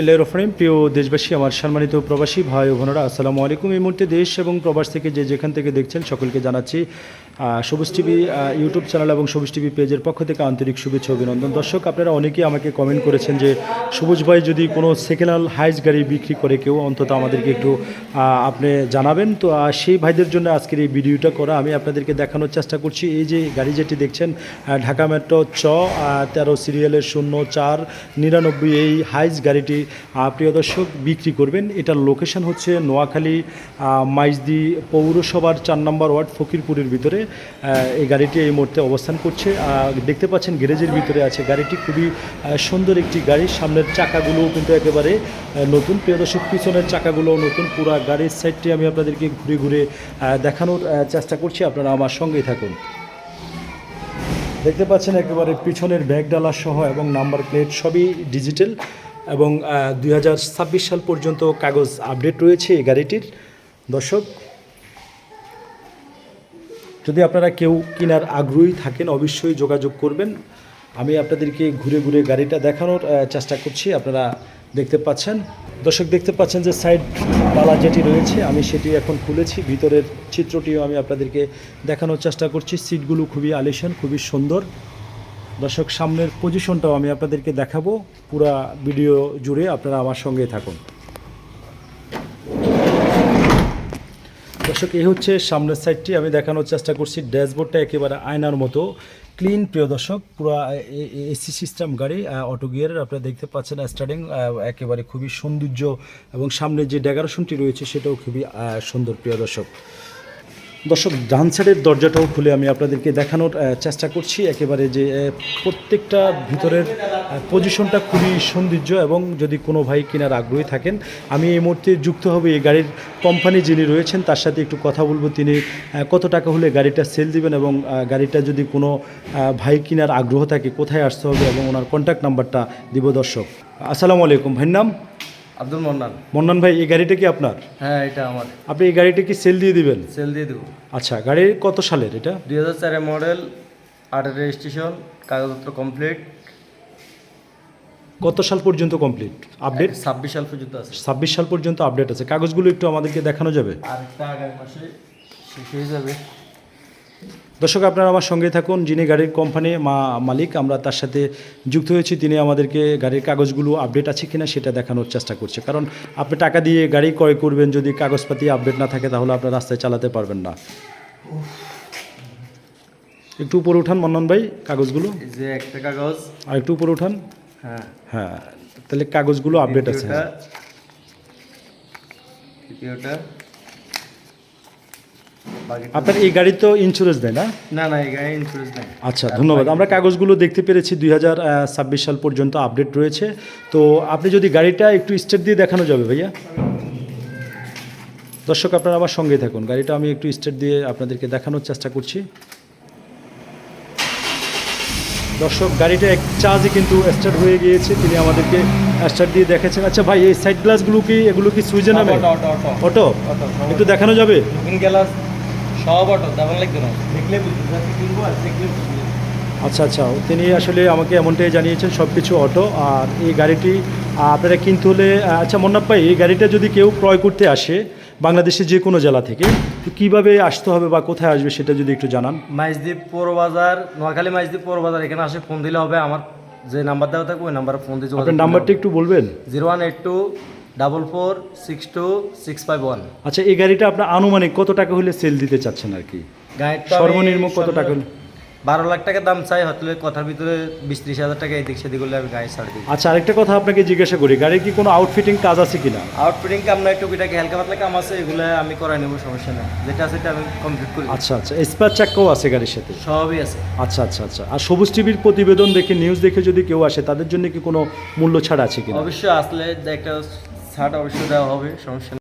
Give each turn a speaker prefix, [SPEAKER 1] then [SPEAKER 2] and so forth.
[SPEAKER 1] রফরিম প্রিয় দেশবাসী, আমার সম্মানিত প্রবাসী ভাই ও বোনরা, আসসালামু আলাইকুম। এই মুহূর্তে দেশ এবং প্রবাস থেকে যে যেখান থেকে দেখছেন, সকলকে জানাচ্ছি সবুজ টিভি ইউটিউব চ্যানেল এবং সবুজ টিভি পেজের পক্ষ থেকে আন্তরিক শুভেচ্ছা অভিনন্দন। দর্শক, আপনারা অনেকেই আমাকে কমেন্ট করেছেন যে, সবুজ ভাই, যদি কোনো সেকেন্ড হ্যান্ড হাইস গাড়ি বিক্রি করে কেউ, অন্তত আমাদেরকে একটু আপনি জানাবেন। তো সেই ভাইদের জন্য আজকের এই ভিডিওটা করা আমি আপনাদেরকে দেখানোর চেষ্টা করছি। এই যে গাড়ি যেটি দেখছেন ঢাকা মেট্রো চ তেরো সিরিয়ালের শূন্য চার, নিরানব্বই এই হাইস গাড়িটি প্রিয় দর্শক, বিক্রি করবেন। এটার লোকেশন হচ্ছে নোয়াখালী মাইজদি পৌরসভার চার নম্বর ওয়ার্ড ফকিরপুরের ভিতরে। এই গাড়িটি এই মুহূর্তে অবস্থান করছে। দেখতে পাচ্ছেন গ্যারেজের ভিতরে আছে। গাড়িটি খুবই সুন্দর একটি গাড়ি। সামনের চাকাগুলোও কিন্তু একেবারে নতুন। প্রিয় দর্শক, পিছনের চাকাগুলো নতুন। পুরো গাড়ির সাইডটি আমি আপনাদেরকে ঘুরে ঘুরে দেখানোর চেষ্টা করছি। আপনারা আমার সঙ্গেই থাকুন। দেখতে পাচ্ছেন একেবারে পিছনের ব্যাগ ডালা সহ এবং নাম্বার প্লেট সবই ডিজিটাল এবং দুই হাজার ছাব্বিশ সাল পর্যন্ত কাগজ আপডেট রয়েছে এই গাড়িটির। দর্শক যদি আপনারা কেউ কেনার আগ্রহী থাকেন, অবশ্যই যোগাযোগ করবেন। আমি আপনাদেরকে ঘুরে ঘুরে গাড়িটা দেখানোর চেষ্টা করছি। আপনারা দেখতে পাচ্ছেন। দর্শক, দেখতে পাচ্ছেন যে সাইড ডালা যেটি রয়েছে, আমি সেটি এখন খুলেছি। ভিতরের চিত্রটিও আমি আপনাদেরকে দেখানোর চেষ্টা করছি। সিটগুলো খুবই আলিশান, খুবই সুন্দর। দর্শক, সামনের পজিশনটাও আমি আপনাদেরকে দেখাবো। পুরা ভিডিও জুড়ে আপনারা আমার সঙ্গে থাকুন। দর্শক, এই হচ্ছে সামনের সাইডটি আমি দেখানোর চেষ্টা করছি ড্যাশবোর্ডটা একেবারে আয়নার মতো। ক্লিন, প্রিয় দর্শক, পুরো এসি সিস্টেম গাড়ি অটো গিয়ারের আপনারা দেখতে পাচ্ছেন স্টার্টিং একেবারে খুবই সৌন্দর্য এবং সামনে যে ডেকারেশনটি রয়েছে, সেটাও খুবই সুন্দর, প্রিয় দর্শক। দর্শক, ডান সাইডের দরজাটাও খুলে আমি আপনাদেরকে দেখানোর চেষ্টা করছি। একেবারে যে প্রত্যেকটা ভিতরের পজিশনটা খুবই সৌন্দর্য এবং যদি কোনো ভাই কেনার আগ্রহী থাকেন, আমি এই মুহূর্তে যুক্ত হবে এই গাড়ির কোম্পানি যিনি রয়েছেন, তার সাথে একটু কথা বলব। তিনি কত টাকা হলে গাড়িটা সেল দিবেন এবং গাড়িটা যদি কোনো ভাই কেনার আগ্রহ থাকে, কোথায় আসতে হবে এবং ওনার কন্ট্যাক্ট নাম্বারটা দিব দর্শক। আসসালামু আলাইকুম, ভাইয়ের নাম?
[SPEAKER 2] আব্দুল মন্নান।
[SPEAKER 1] মন্নান ভাই এই গাড়িটা কি আপনার?
[SPEAKER 2] হ্যাঁ এটা আমার।
[SPEAKER 1] আপনি এই গাড়িটা কি সেল দিয়ে দিবেন?
[SPEAKER 2] সেল দিয়ে দেবো।
[SPEAKER 1] আচ্ছা গাড়ি কত সালের এটা?
[SPEAKER 2] দুই হাজার চারের মডেল আটের রেজিস্ট্রেশন কাগজপত্র কমপ্লিট
[SPEAKER 1] কত সাল পর্যন্ত কমপ্লিট আপডেট
[SPEAKER 2] ছাব্বিশ সাল পর্যন্ত আছে।
[SPEAKER 1] ছাব্বিশ সাল পর্যন্ত আপডেট আছে। কাগজগুলো একটু আমাদেরকে দেখানো যাবে।
[SPEAKER 2] আরেকটা আগামী মাসে শেষ হয়ে যাবে।
[SPEAKER 1] দর্শক আপনারা আমার সঙ্গে থাকুন। যিনি গাড়ির কোম্পানি মা মালিক আমরা তার সাথে যুক্ত হয়েছি। তিনি আমাদেরকে গাড়ির কাগজগুলো আপডেট আছে কিনা সেটা দেখানোর চেষ্টা করছে। কারণ আপনি টাকা দিয়ে গাড়ি ক্রয় করবেন যদি কাগজপাতি আপডেট না থাকে তাহলে আপনার রাস্তায় চালাতে পারবেন না। একটু উপরে উঠান মন্নন ভাই কাগজগুলো।
[SPEAKER 2] যে একটা কাগজ।
[SPEAKER 1] আর একটু উপরে উঠান।
[SPEAKER 2] হ্যাঁ।
[SPEAKER 1] হ্যাঁ তাহলে কাগজগুলো আপডেট আছে।
[SPEAKER 2] দ্বিতীয়টা।
[SPEAKER 1] আপনার এই গাড়ি তো ইন্স্যুরেন্স দেয় না?
[SPEAKER 2] না না এই গাড়ি ইন্স্যুরেন্স নেই
[SPEAKER 1] আচ্ছা ধন্যবাদ। আমরা কাগজগুলো দেখতে পেরেছি দু হাজার ছাব্বিশ সাল পর্যন্ত আপডেট রয়েছে। তো আপনি যদি গাড়িটা একটু স্টেট দিয়ে দেখানো যাবে ভাইয়া। দর্শক আপনারা আমার সঙ্গে থাকুন। গাড়িটা আমি একটু স্টেট দিয়ে আপনাদেরকে দেখানোর চেষ্টা করছি। দর্শক গাড়িটা এক চার্জে কিন্তু স্টার্ট হয়ে গিয়েছে। তিনি আমাদেরকে স্টার্ট দিয়ে দেখেছেন। আচ্ছা ভাই এই সাইড গ্লাসগুলো কি এগুলো কি সুইজে নামে?
[SPEAKER 2] অটো অটো
[SPEAKER 1] একটু দেখানো যাবে?
[SPEAKER 2] গ্লাস না। দেখলে কিনবো আর দেখলে
[SPEAKER 1] আচ্ছা আচ্ছা তিনি আসলে আমাকে এমনটাই জানিয়েছেন সব কিছু অটো আর এই গাড়িটি আপনারা কিনতে হলে আচ্ছা মন্নাপ ভাই এই গাড়িটা যদি কেউ ক্রয় করতে আসে বাংলাদেশের যে কোনো জেলা থেকে তো কীভাবে আসতে হবে বা কোথায় আসবে সেটা যদি একটু জানান।
[SPEAKER 2] মাইজদ্বীপ পৌর বাজার নোয়াখালী মাইজদ্বীপ পৌর বাজার এখানে আসে ফোন দিলে হবে আমার যে নাম্বার দেওয়া থাকবে ওই নাম্বারে ফোন দিয়ে
[SPEAKER 1] আপনার নাম্বারটা একটু বলবেন?
[SPEAKER 2] Zero one eight two double four six two six five one.
[SPEAKER 1] আচ্ছা এই গাড়িটা আপনার আনুমানিক কত টাকা হলে সেল দিতে চাচ্ছেন আর কি? সর্বনিম্ন কত টাকা হলে?
[SPEAKER 2] বারো লাখ টাকা দাম চাই হয়তো কথার ভিতরে বিশ ত্রিশ হাজার টাকা এদিক সেদিক হলে আমি গাড়ি ছাড় দিই
[SPEAKER 1] আচ্ছা আরেকটা কথা আপনাকে জিজ্ঞাসা করি গাড়ির কি কোনো আউটফিটিং কাজ আছে কিনা?
[SPEAKER 2] আউটফিটিং কাম নাই টুকিটাকি হালকা পাতলা কাম আছে এগুলো আমি করাই নেব সমস্যা নেই। যেটা আছে সেটা আমি কমপ্লিট করি।
[SPEAKER 1] আচ্ছা আচ্ছা স্পেয়ার চাক্কাও আছে গাড়ির সাথে?
[SPEAKER 2] সবই আছে।
[SPEAKER 1] আচ্ছা আচ্ছা আচ্ছা আর সবুজ টিভির প্রতিবেদন দেখে নিউজ দেখে যদি কেউ আসে তাদের জন্য কি কোনো মূল্য ছাড় আছে কিনা?
[SPEAKER 2] অবশ্যই আসলে একটা ছাড় অবশ্যই দেওয়া হবে সমস্যা